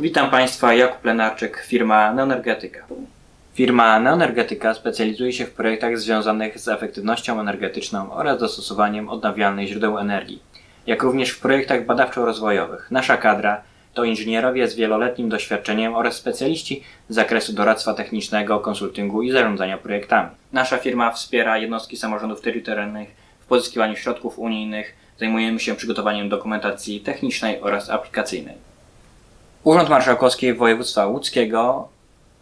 Witam Państwa, Jakub Lenarczyk, firma Neoenergetyka. Firma Neoenergetyka specjalizuje się w projektach związanych z efektywnością energetyczną oraz dostosowaniem odnawialnych źródeł energii, jak również w projektach badawczo-rozwojowych. Nasza kadra to inżynierowie z wieloletnim doświadczeniem oraz specjaliści z zakresu doradztwa technicznego, konsultingu i zarządzania projektami. Nasza firma wspiera jednostki samorządów terytorialnych w pozyskiwaniu środków unijnych, zajmujemy się przygotowaniem dokumentacji technicznej oraz aplikacyjnej. Urząd Marszałkowski Województwa Łódzkiego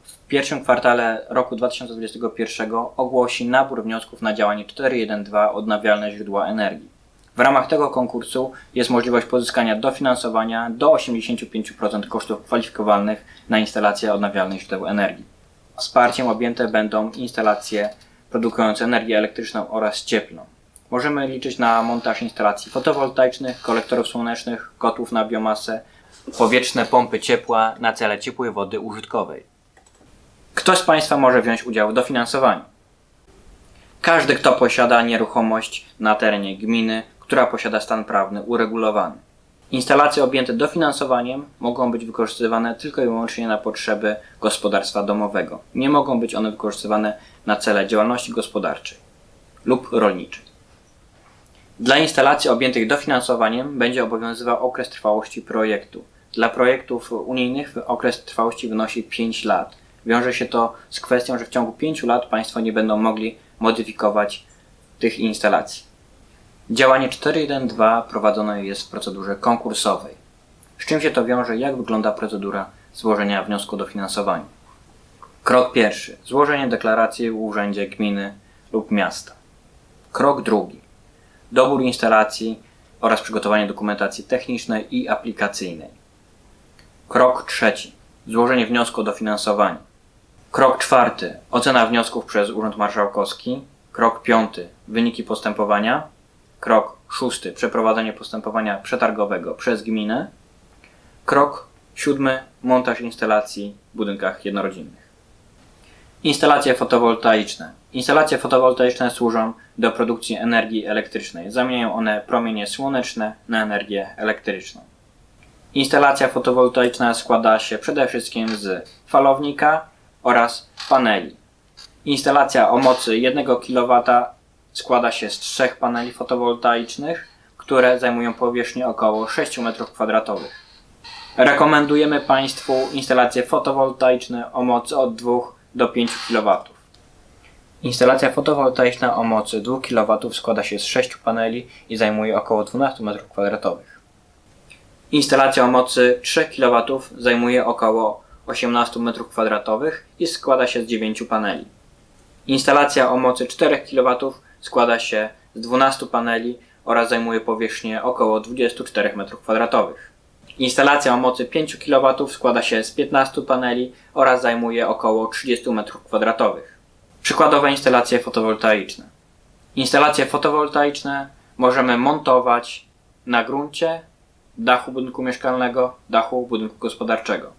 w pierwszym kwartale roku 2021 ogłosi nabór wniosków na działanie 412 odnawialne źródła energii. W ramach tego konkursu jest możliwość pozyskania dofinansowania do 85% kosztów kwalifikowalnych na instalacje odnawialnych źródeł energii. Wsparciem objęte będą instalacje produkujące energię elektryczną oraz cieplną. Możemy liczyć na montaż instalacji fotowoltaicznych, kolektorów słonecznych, kotłów na biomasę, powietrzne pompy ciepła na cele ciepłej wody użytkowej. Kto z Państwa może wziąć udział w dofinansowaniu? Każdy, kto posiada nieruchomość na terenie gminy, która posiada stan prawny uregulowany. Instalacje objęte dofinansowaniem mogą być wykorzystywane tylko i wyłącznie na potrzeby gospodarstwa domowego. Nie mogą być one wykorzystywane na cele działalności gospodarczej lub rolniczej. Dla instalacji objętych dofinansowaniem będzie obowiązywał okres trwałości projektu. Dla projektów unijnych okres trwałości wynosi 5 lat. Wiąże się to z kwestią, że w ciągu 5 lat Państwo nie będą mogli modyfikować tych instalacji. Działanie 4.1.2 prowadzone jest w procedurze konkursowej. Z czym się to wiąże? Jak wygląda procedura złożenia wniosku o dofinansowanie? Krok pierwszy. Złożenie deklaracji w urzędzie gminy lub miasta. Krok drugi. Dobór instalacji oraz przygotowanie dokumentacji technicznej i aplikacyjnej. Krok trzeci. Złożenie wniosku o dofinansowanie. Krok czwarty. Ocena wniosków przez Urząd Marszałkowski. Krok piąty. Wyniki postępowania. Krok szósty. Przeprowadzenie postępowania przetargowego przez gminę. Krok siódmy. Montaż instalacji w budynkach jednorodzinnych. Instalacje fotowoltaiczne. Instalacje fotowoltaiczne służą do produkcji energii elektrycznej. Zamieniają one promienie słoneczne na energię elektryczną. Instalacja fotowoltaiczna składa się przede wszystkim z falownika oraz paneli. Instalacja o mocy 1 kW składa się z trzech paneli fotowoltaicznych, które zajmują powierzchnię około 6 m2. Rekomendujemy Państwu instalacje fotowoltaiczne o mocy od 2 do 5 kW. Instalacja fotowoltaiczna o mocy 2 kW składa się z 6 paneli i zajmuje około 12 m2. Instalacja o mocy 3 kW zajmuje około 18 m2 i składa się z 9 paneli. Instalacja o mocy 4 kW składa się z 12 paneli oraz zajmuje powierzchnię około 24 m2. Instalacja o mocy 5 kW składa się z 15 paneli oraz zajmuje około 30 m2. Przykładowe instalacje fotowoltaiczne. Instalacje fotowoltaiczne możemy montować na gruncie, dachu budynku mieszkalnego, dachu budynku gospodarczego.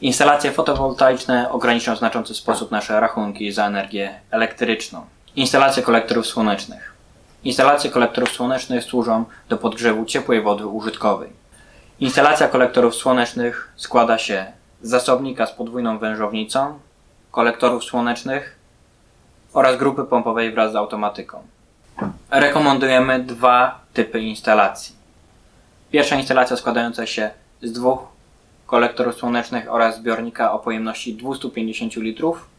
Instalacje fotowoltaiczne ograniczą w znaczący sposób nasze rachunki za energię elektryczną. Instalacje kolektorów słonecznych. Instalacje kolektorów słonecznych służą do podgrzewu ciepłej wody użytkowej. Instalacja kolektorów słonecznych składa się z zasobnika z podwójną wężownicą, kolektorów słonecznych oraz grupy pompowej wraz z automatyką. Rekomendujemy dwa typy instalacji. Pierwsza instalacja składająca się z dwóch kolektorów słonecznych oraz zbiornika o pojemności 250 litrów.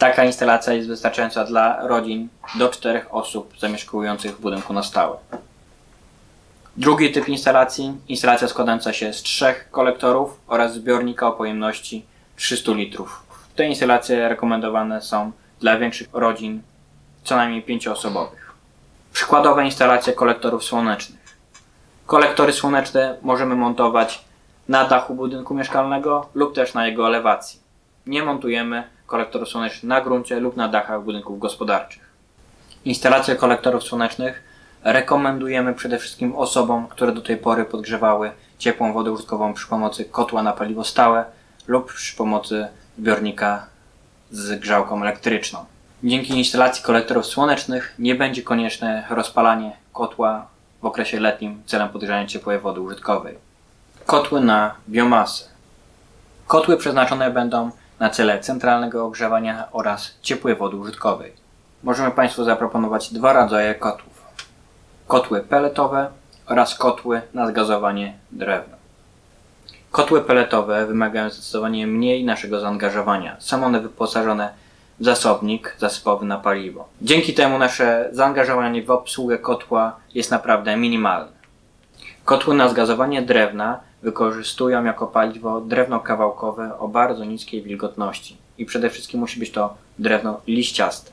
Taka instalacja jest wystarczająca dla rodzin do 4 osób zamieszkujących w budynku na stałe. Drugi typ instalacji, instalacja składająca się z trzech kolektorów oraz zbiornika o pojemności 300 litrów. Te instalacje rekomendowane są dla większych rodzin, co najmniej 5-osobowych. Przykładowe instalacje kolektorów słonecznych. Kolektory słoneczne możemy montować na dachu budynku mieszkalnego lub też na jego elewacji. Nie montujemy kolektorów słonecznych na gruncie lub na dachach budynków gospodarczych. Instalacje kolektorów słonecznych rekomendujemy przede wszystkim osobom, które do tej pory podgrzewały ciepłą wodę użytkową przy pomocy kotła na paliwo stałe lub przy pomocy zbiornika z grzałką elektryczną. Dzięki instalacji kolektorów słonecznych nie będzie konieczne rozpalanie kotła w okresie letnim celem podgrzania ciepłej wody użytkowej. Kotły na biomasę. Kotły przeznaczone będą na cele centralnego ogrzewania oraz ciepłej wody użytkowej. Możemy Państwu zaproponować dwa rodzaje kotłów. Kotły peletowe oraz kotły na zgazowanie drewna. Kotły peletowe wymagają zdecydowanie mniej naszego zaangażowania. Są one wyposażone w zasobnik zasypowy na paliwo. Dzięki temu nasze zaangażowanie w obsługę kotła jest naprawdę minimalne. Kotły na zgazowanie drewna wykorzystują jako paliwo drewno kawałkowe o bardzo niskiej wilgotności i przede wszystkim musi być to drewno liściaste.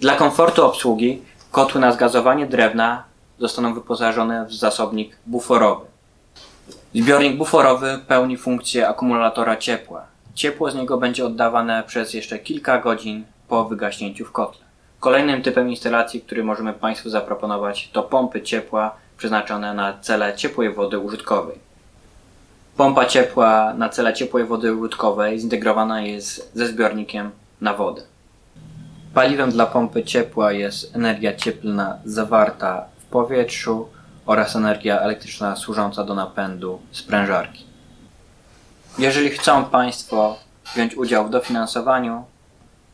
Dla komfortu obsługi kotły na zgazowanie drewna zostaną wyposażone w zasobnik buforowy. Zbiornik buforowy pełni funkcję akumulatora ciepła. Ciepło z niego będzie oddawane przez jeszcze kilka godzin po wygaśnięciu w kotle. Kolejnym typem instalacji, który możemy Państwu zaproponować, to pompy ciepła przeznaczone na cele ciepłej wody użytkowej. Pompa ciepła na cele ciepłej wody użytkowej zintegrowana jest ze zbiornikiem na wodę. Paliwem dla pompy ciepła jest energia cieplna zawarta w powietrzu oraz energia elektryczna służąca do napędu sprężarki. Jeżeli chcą Państwo wziąć udział w dofinansowaniu,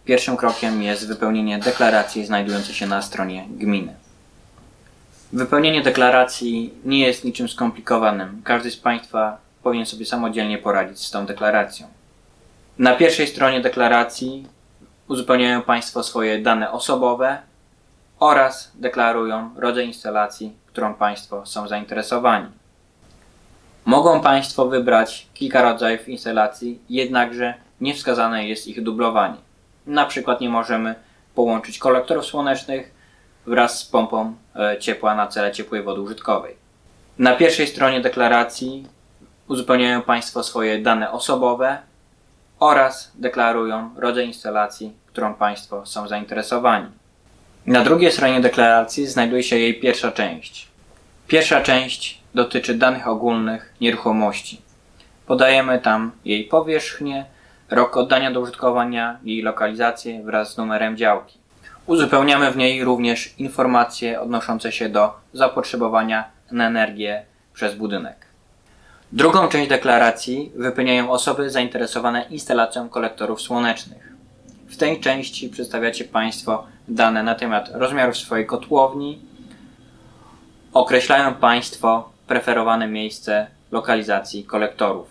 pierwszym krokiem jest wypełnienie deklaracji znajdującej się na stronie gminy. Wypełnienie deklaracji nie jest niczym skomplikowanym. Każdy z Państwa powinien sobie samodzielnie poradzić z tą deklaracją. Na pierwszej stronie deklaracji uzupełniają Państwo swoje dane osobowe oraz deklarują rodzaj instalacji, którą Państwo są zainteresowani. Mogą Państwo wybrać kilka rodzajów instalacji, jednakże nie wskazane jest ich dublowanie. Na przykład nie możemy połączyć kolektorów słonecznych wraz z pompą e, ciepła na cele ciepłej wody użytkowej. Na pierwszej stronie deklaracji uzupełniają Państwo swoje dane osobowe oraz deklarują rodzaj instalacji, którą Państwo są zainteresowani. Na drugiej stronie deklaracji znajduje się jej pierwsza część. Pierwsza część dotyczy danych ogólnych nieruchomości. Podajemy tam jej powierzchnię, rok oddania do użytkowania, jej lokalizację wraz z numerem działki. Uzupełniamy w niej również informacje odnoszące się do zapotrzebowania na energię przez budynek. Drugą część deklaracji wypełniają osoby zainteresowane instalacją kolektorów słonecznych. W tej części przedstawiacie Państwo dane na temat rozmiarów swojej kotłowni. Określają Państwo preferowane miejsce lokalizacji kolektorów.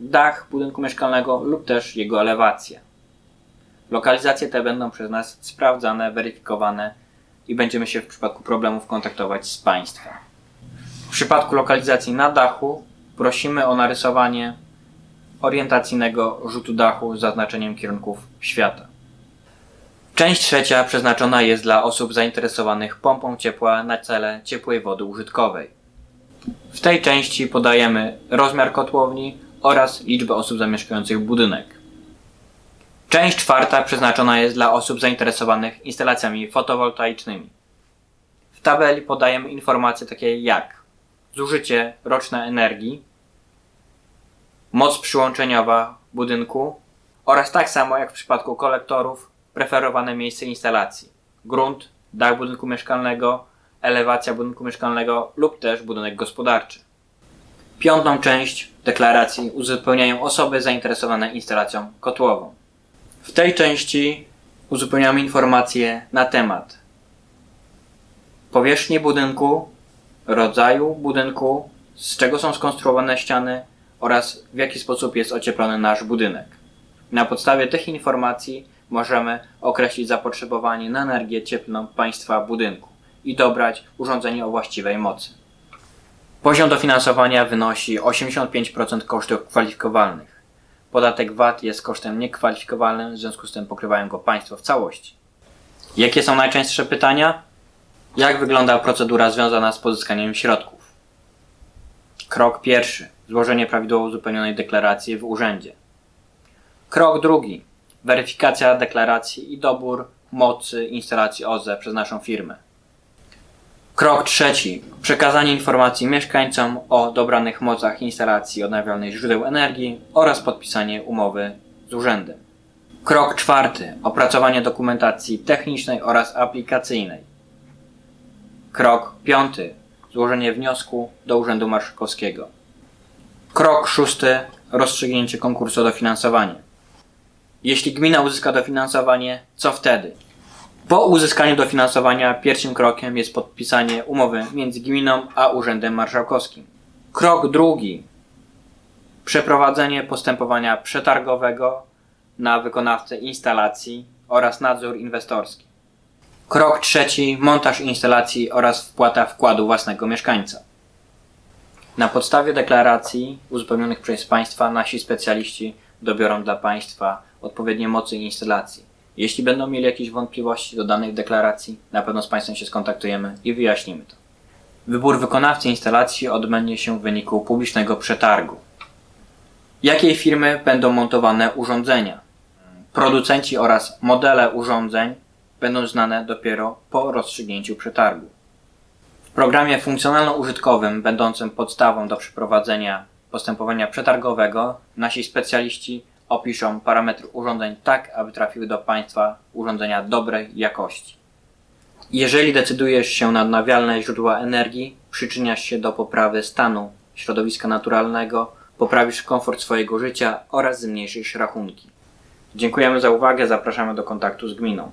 Dach budynku mieszkalnego lub też jego elewację. Lokalizacje te będą przez nas sprawdzane, weryfikowane i będziemy się w przypadku problemów kontaktować z Państwem. W przypadku lokalizacji na dachu prosimy o narysowanie orientacyjnego rzutu dachu z zaznaczeniem kierunków świata. Część trzecia przeznaczona jest dla osób zainteresowanych pompą ciepła na cele ciepłej wody użytkowej. W tej części podajemy rozmiar kotłowni oraz liczbę osób zamieszkujących budynek. Część czwarta przeznaczona jest dla osób zainteresowanych instalacjami fotowoltaicznymi. W tabeli podajemy informacje takie jak zużycie roczne energii, moc przyłączeniowa budynku oraz tak samo jak w przypadku kolektorów preferowane miejsce instalacji grunt, dach budynku mieszkalnego, elewacja budynku mieszkalnego lub też budynek gospodarczy. Piątą część deklaracji uzupełniają osoby zainteresowane instalacją kotłową. W tej części uzupełniamy informacje na temat powierzchni budynku, rodzaju budynku, z czego są skonstruowane ściany oraz w jaki sposób jest ocieplony nasz budynek. Na podstawie tych informacji możemy określić zapotrzebowanie na energię cieplną państwa budynku i dobrać urządzenie o właściwej mocy. Poziom dofinansowania wynosi 85% kosztów kwalifikowalnych. Podatek VAT jest kosztem niekwalifikowalnym, w związku z tym pokrywają go państwo w całości. Jakie są najczęstsze pytania? Jak wygląda procedura związana z pozyskaniem środków? Krok pierwszy. Złożenie prawidłowo uzupełnionej deklaracji w urzędzie. Krok drugi. Weryfikacja deklaracji i dobór mocy instalacji OZE przez naszą firmę. Krok trzeci. Przekazanie informacji mieszkańcom o dobranych mocach instalacji odnawialnych źródeł energii oraz podpisanie umowy z urzędem. Krok czwarty. Opracowanie dokumentacji technicznej oraz aplikacyjnej. Krok piąty. Złożenie wniosku do Urzędu Marszałkowskiego. Krok szósty. Rozstrzygnięcie konkursu o dofinansowanie. Jeśli gmina uzyska dofinansowanie, co wtedy? Po uzyskaniu dofinansowania pierwszym krokiem jest podpisanie umowy między gminą a Urzędem Marszałkowskim. Krok drugi. Przeprowadzenie postępowania przetargowego na wykonawcę instalacji oraz nadzór inwestorski. Krok trzeci. Montaż instalacji oraz wpłata wkładu własnego mieszkańca. Na podstawie deklaracji uzupełnionych przez Państwa nasi specjaliści dobiorą dla Państwa odpowiednie mocy instalacji. Jeśli będą mieli jakieś wątpliwości do danych deklaracji, na pewno z Państwem się skontaktujemy i wyjaśnimy to. Wybór wykonawcy instalacji odbędzie się w wyniku publicznego przetargu. Jakiej firmy będą montowane urządzenia? Producenci oraz modele urządzeń będą znane dopiero po rozstrzygnięciu przetargu. Programie funkcjonalno-użytkowym, będącym podstawą do przeprowadzenia postępowania przetargowego, nasi specjaliści opiszą parametry urządzeń tak, aby trafiły do Państwa urządzenia dobrej jakości. Jeżeli decydujesz się na odnawialne źródła energii, przyczyniasz się do poprawy stanu środowiska naturalnego, poprawisz komfort swojego życia oraz zmniejszysz rachunki. Dziękujemy za uwagę, zapraszamy do kontaktu z gminą.